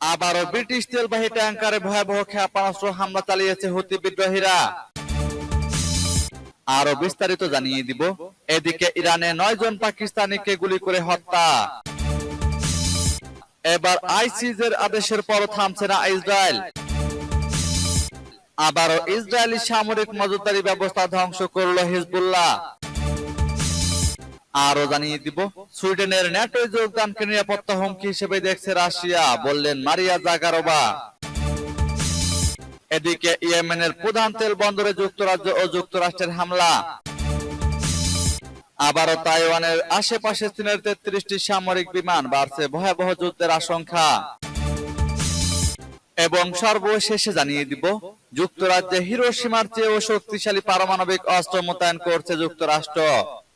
আবারও ব্রিটিশ তেলবাহী ট্যাঙ্কারে ভয়াবহ ক্ষেপণাস্ত্র হামলা চালিয়েছে হুতি বিদ্রোহীরা। আরও বিস্তারিত জানিয়ে দিব। এদিকে ইরানে নয় জন পাকিস্তানিকে গুলি করে হত্যা। এবার আইসিজের আদেশের পর থামছে না ইসরায়েল। আবারও ইসরায়েলি সামরিক নজরদারি ব্যবস্থা ধ্বংস করল হিজবুল্লাহ। আরও জানিয়ে দিব। সুইডেনের ন্যাটো যোগদানকে নিরাপত্তা হুমকি হিসেবে দেখছে রাশিয়া, বললেন মারিয়া জাগারোবা এদিকে ইয়েমেনের প্রধান তেল বন্দরে যুক্তরাজ্য ও যুক্তরাষ্ট্রের হামলা। আবারও তাইওয়ানের আশেপাশে চীনের তেত্রিশটি সামরিক বিমান বাড়ছে ভয়াবহ যুদ্ধের আশঙ্কা। এবং সর্বশেষে জানিয়ে দিব, যুক্তরাজ্যে হিরোসীমার চেয়েও শক্তিশালী পারমাণবিক অস্ত্র মোতায়েন করছে যুক্তরাষ্ট্র।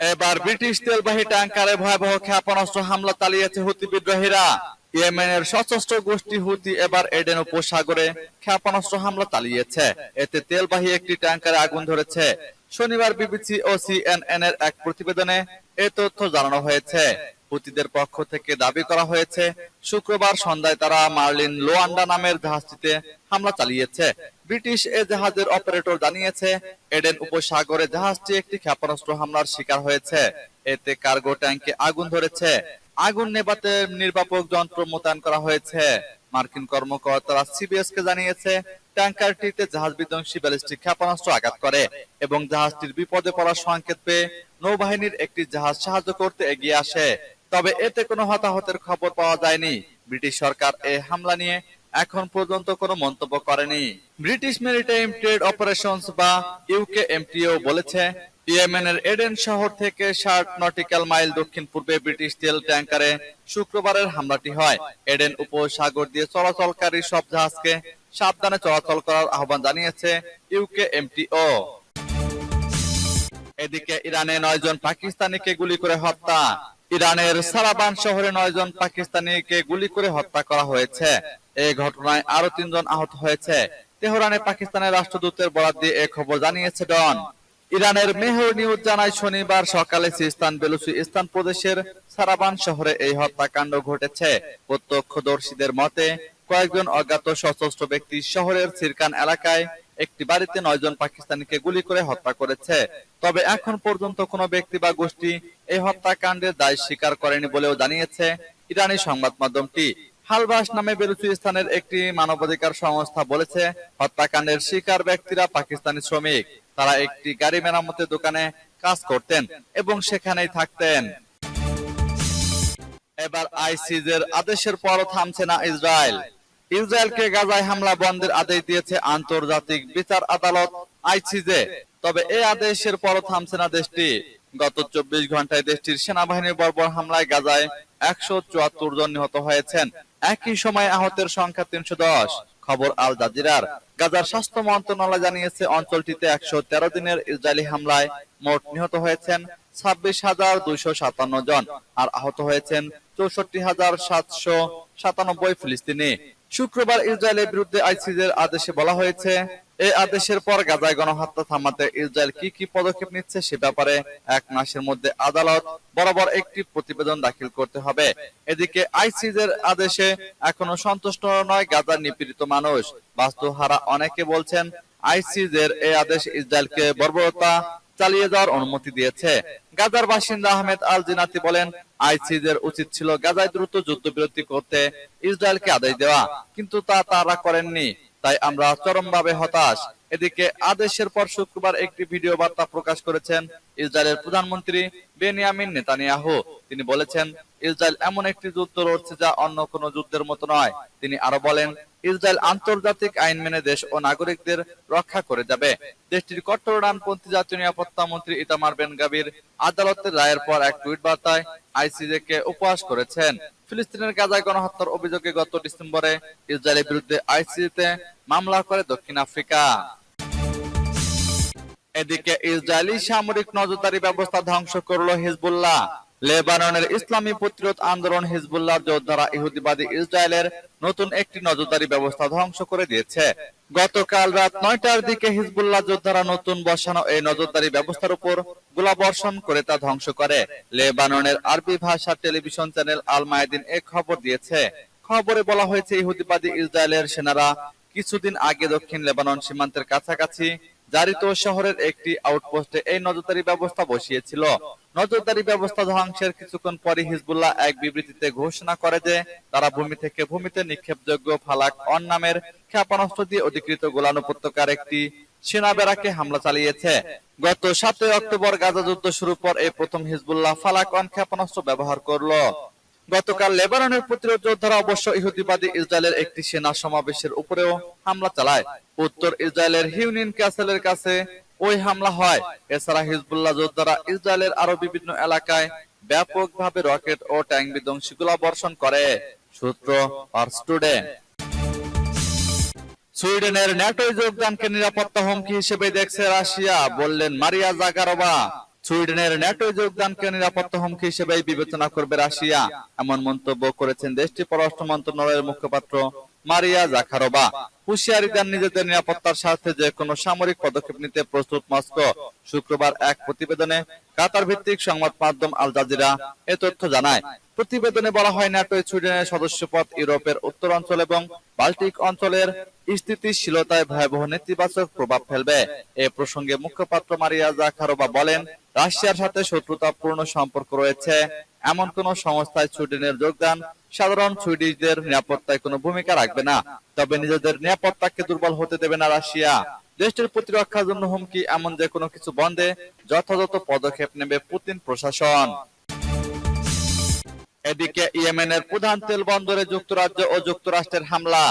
এবার ব্রিটিশ তেলবাহী ট্যাঙ্কারে ভয়াবহ ক্ষেপণাস্ত্র হামলা চালিয়েছে হুতি বিদ্রোহীরা। ইয়েমেনের সশস্ত্র গোষ্ঠী হুতি এবার এডেন উপসাগরে ক্ষেপণাস্ত্র হামলা চালিয়েছে। এতে তেলবাহী একটি ট্যাঙ্কারে আগুন ধরেছে। শনিবার বিবিসি ও সিএনএন এর এক প্রতিবেদনে এ তথ্য জানানো হয়েছে। হুতিদের পক্ষ থেকে দাবি করা হয়েছে শুক্রবার সন্ধ্যায় তারা মার্লিন লোয়ান্ডা নামের জাহাজটিতে হামলা চালিয়েছে। ব্রিটিশ এ জাহাজের অপারেটর জানিয়েছে, এডেন উপসাগরে জাহাজটি একটি ক্ষেপণাস্ত্র হামলার শিকার হয়েছে। এতে কার্গো ট্যাঙ্কে আগুন ধরেছে। আগুন নেভাতে নির্বাপক যন্ত্র মোতায়েন করা হয়েছে। মার্কিন কর্মকর্তারা সিবিএস কে জানিয়েছে, ট্যাঙ্কারটিতে জাহাজ বিধ্বংসী ব্যালিস্টিক ক্ষেপণাস্ত্র আঘাত করে এবং জাহাজটির বিপদে পড়ার সংকেত পেয়ে নৌবাহিনীর একটি জাহাজ সাহায্য করতে এগিয়ে আসে। তবে এতে কোনো হতাহতের খবর পাওয়া যায়নি। ব্রিটিশ সরকার এই হামলা নিয়ে এখন পর্যন্ত কোনো মন্তব্য করেনি। ব্রিটিশ মেরিটাইম ট্রেড অপারেশনস বা ইউকে এমটিও বলেছে, ইয়েমেনের এডেন শহর থেকে ষাট নটিক্যাল মাইল দক্ষিণ পূর্বে ব্রিটিশ তেল ট্যাঙ্কারে শুক্রবারের হামলাটি হয়। এডেন উপসাগর দিয়ে চলাচলকারী সব জাহাজকে সাবধানে চলাচল করার আহ্বান জানিয়েছে ইউকে এমটিও এদিকে ইরানে নয় জন পাকিস্তানিকে গুলি করে হত্যা। ইরানের সারাবান শহরে নয় জন পাকিস্তানিকে গুলি করে হত্যা করা হয়েছে। এই ঘটনায় আরও তিনজন আহত হয়েছে। তেহরানে পাকিস্তানের রাষ্ট্রদূতের বরাদ দিয়ে এ খবর জানিয়েছে ডন। ইরানের মেহর নিউজ জানায় শনিবার সকালে সিস্তান বেলুচিস্তান প্রদেশের সারাবান শহরে এই হত্যাকাণ্ড ঘটেছে। প্রত্যক্ষদর্শীদের মতে, কয়েকজন অজ্ঞাত সশস্ত্র ব্যক্তি শহরের সিরকান এলাকায় একটি বাড়িতে নয়জন পাকিস্তানিকে গুলি করে হত্যা করেছে। তবে এখন পর্যন্ত কোনো ব্যক্তি বা গোষ্ঠী এই হত্যাকাণ্ডের দায় স্বীকার করেনি বলেও জানিয়েছে ইরানি সংবাদ মাধ্যমটি। হালবাস নামে বেলুচিস্তানের একটি মানবাধিকার সংস্থা বলেছে, হত্যাকাণ্ডের শিকার ব্যক্তিরা পাকিস্তানি শ্রমিক। তারা একটি গাড়ি মেরামতের দোকানে কাজ করতেন এবং সেখানেই থাকতেন। এবার আইসিজের আদেশের পরও থামছে না ইসরায়েল। ইসরায়েলকে গাজায় হামলা বন্ধের আদেশ দিয়েছে আন্তর্জাতিক বিচার আদালত, আইসিজে। তবে এই আদেশের পরও থামছে না দেশটি। গত চব্বিশ ঘন্টায় দেশটির সেনাবাহিনীর বর্বর হামলায় গাজায় একশো চুয়াত্তর জন নিহত হয়েছেন। একই সময় আহতের সংখ্যা তিনশো দশ। খবর আল জাজিরার। গাজার স্বাস্থ্য মন্ত্রণালয় জানিয়েছে, অঞ্চলটিতে একশো তেরো দিনের ইসরায়েলি হামলায় মোট নিহত হয়েছেন ছাব্বিশ হাজার দুইশো সাতান্ন জন, আর আহত হয়েছেন চৌষট্টি হাজার সাতশো সাতানব্বই ফিলিস্তিনি। শুক্রবার ইসরায়েলের বিরুদ্ধে আইসিজের আদেশে বলা হয়েছে, এই আদেশের পর গাজায় গণহত্যা থামাতে ইসরায়েল কি কি পদক্ষেপ নিচ্ছে সে ব্যাপারে এক মাসের মধ্যে আদালত বরাবর একটি প্রতিবেদন দাখিল করতে হবে। এদিকে আইসিজের আদেশে এখনও সন্তুষ্ট নয় গাজার নিপীড়িত মানুষ। বাস্তুহারা অনেকে বলছেন আইসিজের এই আদেশ ইসরায়েলকে বর্বরতা চালিয়ে যাওয়ার অনুমতি দিয়েছে। গাজার বাসিন্দা আহমেদ আল জিনাতি বলেন আইসিজের উচিত ছিল গাজায় দ্রুত যুদ্ধবিরতি করতে ইসরায়েলকে আদেশ দেওয়া, কিন্তু তা তারা করেননি। তাই আমরা চরমভাবে হতাশ। এদিকে আদেশের পর শুক্রবার একটি ভিডিও বার্তা প্রকাশ করেছেন ইসরায়েলের প্রধানমন্ত্রী বেনিয়ামিন নেতানিয়াহু। তিনি বলেছেন ইসরায়েল এমন একটি যুদ্ধ লড়ছে যা অন্য কোনো যুদ্ধের মতো নয়। তিনি আরও বলেন, ইসরায়েল আন্তর্জাতিক আইন মেনে দেশ ও নাগরিকদের রক্ষা করে যাবে। দেশটির কট্টর ডানপন্থী জাতীয় নিরাপত্তা মন্ত্রী ইতামার বেন গাবির আদালতের রায়ের পর এক টুইট বার্তায় আইসিজে কে উপহাস করেছেন। ফিলিস্তিনের গাজায় গণহত্যার অভিযোগে গত ডিসেম্বরে ইসরায়েলের বিরুদ্ধে আইসিজিতে মামলা করে দক্ষিণ আফ্রিকা। এদিকে ইসরায়েলি সামরিক নজরদারি ব্যবস্থা ধ্বংস করল হিজবুল্লাহ। লেবাননের ইসলামী প্রতিরোধ আন্দোলন হিজবুল্লাহর যোদ্ধারা ইহুদিবাদী ইসরায়েলের নতুন একটি নজরদারি ব্যবস্থা ধ্বংস করে দিয়েছে। গতকাল রাত নয়টার দিকে হিজবুল্লাহ যোদ্ধারা নতুন বসানো এই নজরদারি ব্যবস্থার উপর গোলাবর্ষণ করে তা ধ্বংস করে। লেবাননের আরবি ভাষার টেলিভিশন চ্যানেল আল মায়েদিন এ খবর দিয়েছে। খবরে বলা হয়েছে, ইহুদিবাদী ইসরায়েলের সেনারা কিছুদিন আগে দক্ষিণ লেবানন সীমান্তের কাছাকাছি জারিত শহরের একটি আউটপোস্টে এই নজরদারি ব্যবস্থা বসিয়েছিল। নজরদারি ব্যবস্থা ধ্বংসের কিছুক্ষণ পরই হিজবুল্লাহ এক বিবৃতিতে ঘোষণা করে যে, তারা ভূমি থেকে ভূমিতে নিক্ষেপযোগ্য ফালাক অন নামের ক্ষেপণাস্ত্র দিয়ে অধিকৃত গোলান উপত্যকার একটি সেনা বেড়াকে হামলা চালিয়েছে। গত সাতই অক্টোবর গাজা যুদ্ধ শুরুর পর এই প্রথম হিজবুল্লাহ ফালাক অন ক্ষেপণাস্ত্র ব্যবহার করল। গতকাল লেবাননের প্রতিরোধ যোদ্ধারা অবশ্য ইহুদিবাদী ইসরায়েলের একটি সেনা সমাবেশের উপরেও হামলা চালায়। উত্তর ইসরায়েলের হিউনিন ক্যাসেলের কাছে ওই হামলা হয়। এছাড়া হিজবুল্লাহ যোদ্ধারা ইসরায়েলের আরও বিভিন্ন এলাকায় ব্যাপকভাবে রকেট ও ট্যাঙ্ক বিধ্বংসী বর্ষণ করে, সূত্র আর স্টুডেন্ট। সুইডেনের ন্যাটো যোগদানকে নিরাপত্তা হুমকি হিসেবে দেখছে রাশিয়া, বললেন মারিয়া জাগারোভা। সুইডেনের ন্যাটো যোগদানকে নিরাপত্তা হুমকি হিসেবে বিবেচনা করবে রাশিয়া। এমন মন্তব্য করেছেন দেশটির পররাষ্ট্র মন্ত্রণালয়ের মুখপাত্র মারিয়া জাখারোবা হুঁশিয়ারি দেন নিজেদের নিরাপত্তার স্বার্থে যে কোনো সামরিক পদক্ষেপ নিতে প্রস্তুত মস্কো। শুক্রবার এক প্রতিবেদনে কাতার ভিত্তিক সংবাদ মাধ্যম আল জাজিরা এ তথ্য জানায়। প্রতিবেদনে বলা হয়, ন্যাটো সুইডেনের সদস্যপদ ইউরোপের উত্তরাঞ্চল এবং বাল্টিক অঞ্চলের স্থিতিশীলতায় ভয়াবহ নেতিবাচক প্রভাব ফেলবে। এ প্রসঙ্গে মুখপাত্র মারিয়া জাখারোভা বলেন, রাশিয়ার সাথে শত্রুতাপূর্ণ সম্পর্ক রয়েছে। এমন কোন সংস্থায় সুইডেনের যোগদান সাধারণ সুইডিশদের নিরাপত্তায় কোনো ভূমিকা রাখবে না। তবে নিজেদের নিরাপত্তাকে দুর্বল হতে দেবে না রাশিয়া। দেশটির প্রতিরক্ষার জন্য হুমকি এমন যে কোনো কিছু বন্ধে যথাযথ পদক্ষেপ নেবে পুতিন প্রশাসন। এদিকে ইয়েমেনের প্রধান তেল বন্দরে যুক্তরাজ্য ও যুক্তরাষ্ট্রের হামলা।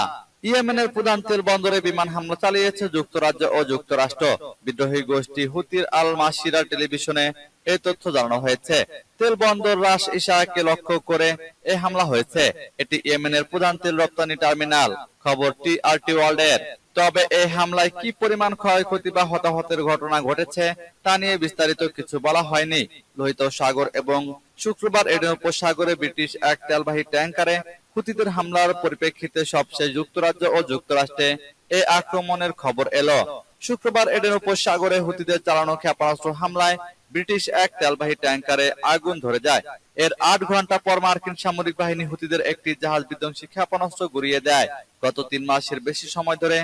ইয়েমেনের প্রধান তেল বন্দরে বিমান হামলা চালিয়েছে যুক্তরাজ্য ও যুক্তরাষ্ট্র। বিদ্রোহী গোষ্ঠী হুতির আল মাসিরা টেলিভিশনে এই তথ্য জানানো হয়েছে। তেল বন্দর রাস ইশাকে লক্ষ্য করে এই হামলা হয়েছে। এটি ইয়েমেনের প্রধান তেল রপ্তানি টার্মিনাল। খবর টি আর টি ওয়ার্ল্ডের। তবে এই হামলায় কি পরিমাণ ক্ষয়ক্ষতি বা হতাহতের ঘটনা ঘটেছে, তা নিয়ে বিস্তারিত কিছু বলা হয়নি। লোহিত সাগর এবং শুক্রবার এডেন উপসাগরে ব্রিটিশ এক তেলবাহী ট্যাঙ্কারে হুতিদের হামলার পরিপ্রেক্ষিতে সবশেষ যুক্তরাজ্য ও যুক্তরাষ্ট্রে এই আক্রমণের খবর এলো। শুক্রবার এডেন উপসাগরে হুতিদের চালানো ক্ষেপণাস্ত্র হামলায় ব্রিটিশ এক তেলবাহী ট্যাঙ্কারে আগুন ধরে যায়। এর আট ঘণ্টা পর মার্কিন সামরিক বাহিনী হুতিদের একটি জাহাজ বিধ্বংসী ক্ষেপণাস্ত্র গুড়িয়ে দেয়। গত তিন মাসের বেশি সময় ধরে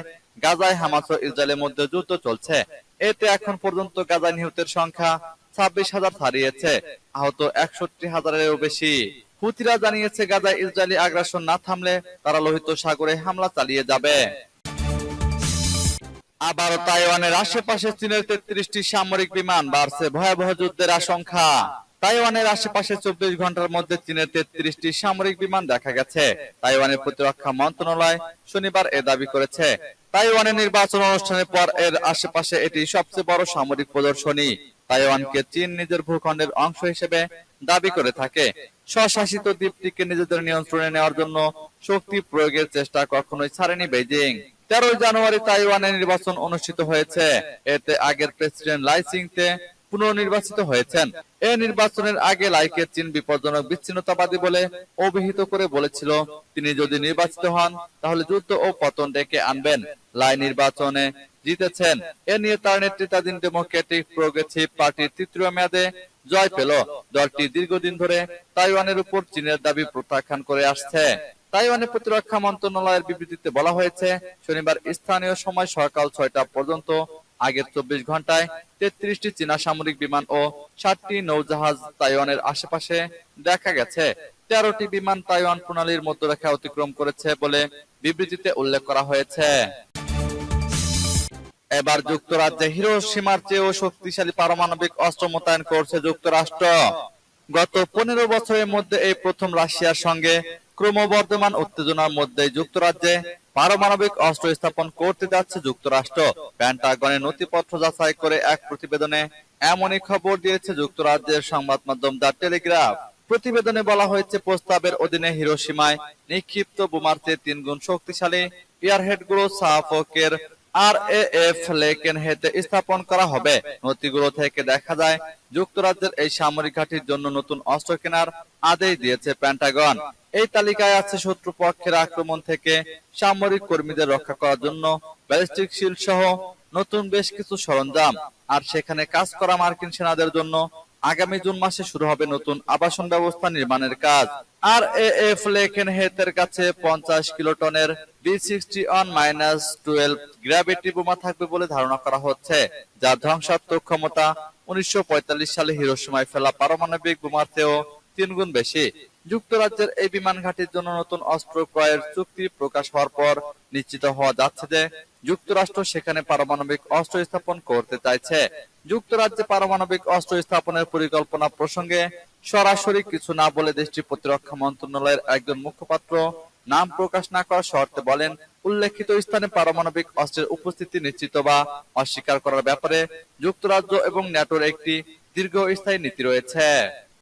গাজায় হামাস ও ইসরায়েলের মধ্যে যুদ্ধ চলছে। এতে এখন পর্যন্ত গাজায় নিহতের সংখ্যা ছাব্বিশ হাজার ছাড়িয়েছে আহত একষট্টি হাজারেরও বেশি। হুতিরা জানিয়েছে, গাজায় ইসরায়েলি আগ্রাসন না থামলে তারা লোহিত সাগরে হামলা চালিয়ে যাবে। আবারও তাইওয়ানের আশেপাশে চীনের তেত্রিশটি সামরিক বিমান বাড়ছে। ভয়াবহ যুদ্ধের আশঙ্কা। তাইওয়ানের আশেপাশে চব্বিশ ঘণ্টার মধ্যে চীনের তেত্রিশটি সামরিক বিমান দেখা গেছে। তাইওয়ানের প্রতিরক্ষা মন্ত্রণালয় শনিবার এ দাবি করেছে। তাইওয়ানের নির্বাচন অনুষ্ঠানের পর এর আশেপাশে এটি সবচেয়ে বড় সামরিক প্রদর্শনী। তাইওয়ানকে চীন নিজের ভূখণ্ডের অংশ হিসেবে দাবি করে থাকে। স্বশাসিত দ্বীপটিকে নিজেদের নিয়ন্ত্রণে নেওয়ার জন্য শক্তি প্রয়োগের চেষ্টা কখনোই ছাড়েনি বেজিং তেরোই জানুয়ারি তাইওয়ানে নির্বাচন অনুষ্ঠিত হয়েছে। এতে আগের প্রেসিডেন্ট লাইসিংতে পুনর্নির্বাচিত হয়েছেন। এ নির্বাচনের আগে লাইকে চীন বিপজ্জনক, বিচ্ছিন্নতাবাদী বলে অভিহিত করে বলেছিল। তিনি যদি নির্বাচিত হন, তাহলে যুদ্ধ ও পতন ডেকে আনবেন। লাই নির্বাচনে জিতেছেন। এ নিয়ে তার নেতৃত্বাধীন ডেমোক্রেটিক প্রোগ্রেসিভ পার্টির তৃতীয় মেয়াদে জয় পেল। দলটি দীর্ঘদিন ধরে তাইওয়ানের উপর চীনের দাবি প্রত্যাখ্যান করে আসছে। তাইওয়ানের প্রতিরক্ষা মন্ত্রণালয়ের বিবৃতিতে বলা হয়েছে, শনিবার স্থানীয় সময় সকাল ছয়টা পর্যন্ত আগের চব্বিশ ঘন্টায় তেত্রিশটি চীনা সামরিক বিমান ও ষাটটি নৌজাহাজ তাইওয়ানের আশেপাশে দেখা গেছে। তেরোটি বিমান তাইওয়ান প্রণালীর মধ্যরেখা অতিক্রম করেছে বলে বিবৃতিতে উল্লেখ করা হয়েছে। এবার যুক্তরাজ্যে হিরোসীমার চেয়েও শক্তিশালী পারমাণবিক অস্ত্র মোতায়েন করছে যুক্তরাষ্ট্র। গত পনেরো বছরের মধ্যে এই প্রথম রাশিয়ার সঙ্গে ক্রমবর্ধমান উত্তেজনার মধ্যে যুক্তরাজ্যে পারমাণবিক অস্ত্র স্থাপন করতে যাচ্ছে যুক্তরাষ্ট্র। প্যান্টাগনের নথিপত্র যাচাই করে এক প্রতিবেদনে এমনই খবর দিয়েছে যুক্তরাজ্যের সংবাদ মাধ্যম দ্য টেলিগ্রাফ। প্রতিবেদনে বলা হয়েছে, প্রস্তাবের অধীনে হিরোসীমায় নিক্ষিপ্ত বোমার চেয়ে তিন গুণ শক্তিশালী এয়ারহেডগুলো সাফকের আর এ এফ লেকেন হেতে স্থাপন করা হবে। নথিগুলো থেকে দেখা যায়, যুক্তরাজ্যের এই সামরিক ঘাঁটির জন্য নতুন অস্ত্র কেনার আদেশ দিয়েছে প্যান্টাগন এই তালিকায় আছে শত্রুপক্ষের আক্রমণ থেকে সামরিক কর্মীদের রক্ষা করার জন্য ব্যালিস্টিক শিল্ড সহ নতুন বেশ কিছু সরঞ্জাম। আর সেখানে কাজ করা মার্কিন সেনাদের জন্য আগামী জুন মাসে শুরু হবে নতুন আবাসন ব্যবস্থা নির্মাণের কাজ। আর এ এফ লেখেন হেতের কাছে পঞ্চাশ কিলোটনের B sixty one minus twelve gravity বোমা থাকবে বলে ধারণা করা হচ্ছে যার ধ্বংসাত্মক ক্ষমতা উনিশশো পঁয়তাল্লিশ সালে হিরোসীমায় ফেলা পারমাণবিক বোমার চেয়েও তিন গুণ বেশি। যুক্তরাজ্যের এই বিমান ঘাটির জন্য নতুন অস্ত্র ক্রয়ের চুক্তি প্রকাশ হওয়ার পর নিশ্চিত হওয়া যাচ্ছে যে যুক্তরাষ্ট্র সেখানে পারমাণবিক অস্ত্র স্থাপন করতে চাইছে। যুক্তরাজ্যে পারমাণবিক অস্ত্র স্থাপনের পরিকল্পনা প্রসঙ্গে সরাসরি কিছু না বলে দেশটির প্রতিরক্ষা মন্ত্রণালয়ের একজন মুখপাত্র নাম প্রকাশ না করার শর্তে বলেন, উল্লেখিত স্থানে পারমাণবিক অস্ত্রের উপস্থিতি নিশ্চিত বা অস্বীকার করার ব্যাপারে যুক্তরাজ্য এবং ন্যাটোর একটি দীর্ঘস্থায়ী নীতি রয়েছে।